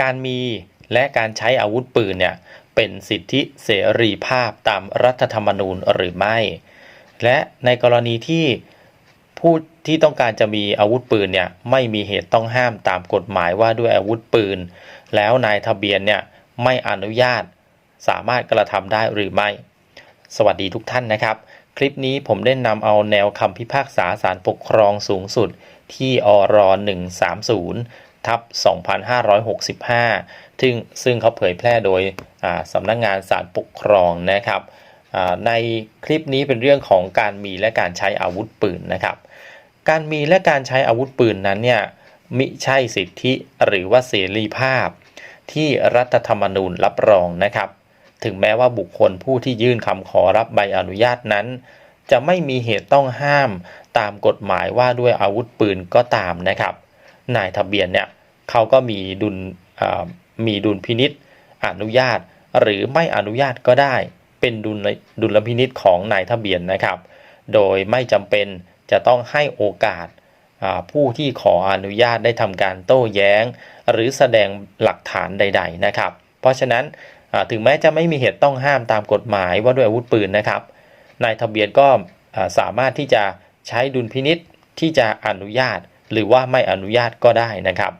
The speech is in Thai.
การมีและการใช้อาวุธปืนเนี่ยเป็นสิทธิเสรีภาพตามรัฐธรรมนูญหรือไม่ และในกรณีที่ผู้ที่ต้องการจะมีอาวุธปืนเนี่ยไม่มีเหตุต้องห้ามตามกฎหมายว่าด้วยอาวุธปืน แล้วนายทะเบียนเนี่ยไม่อนุญาตสามารถกระทำได้หรือไม่ สวัสดีทุกท่านนะครับ คลิปนี้ผมได้นำเอาแนวคำพิพากษาศาลปกครองสูงสุดที่อร130 ทับ2565 ซึ่งซึ่งเขาเผยแพร่โดยสำนักงงานศาลปกครองนะครับในคลิปนี้เป็นเรื่องของการมีและการใช้อาวุธปืนนะครับ การมีและการใช้อาวุธปืนนั้นเนี่ยมิใช่สิทธิหรือว่าเสรีภาพ ที่รัฐธรรมนูญรับรองนะครับ ถึงแม้ว่าบุคคลผู้ที่ยื่นคำขอรับใบอนุญาตนั้น จะไม่มีเหตุต้องห้ามตามกฎหมายว่าด้วยอาวุธปืนก็ตามนะครับ นายทะเบียนเนี่ยเขาก็มีดุลมีดุลพินิษอนุญาต หรือไม่อนุญาตก็ได้เป็นดุลดุลพินิษของนายทะเบียนนะครับ โดยไม่จำเป็นจะต้องให้โอกาสผู้ที่ขออนุญาตได้ทำการโต้แย้ง หรือแสดงหลักฐานใด ๆนะครับ เพราะฉะนั้นถึงแม้จะไม่มีเหตุต้องห้ามตามกฎหมายว่าด้วยอาวุธปืนนะครับนายทะเบียนก็สามารถที่จะใช้ดุลพินิษที่จะอนุญาต หรือว่าไม่อนุญาตก็ได้นะครับ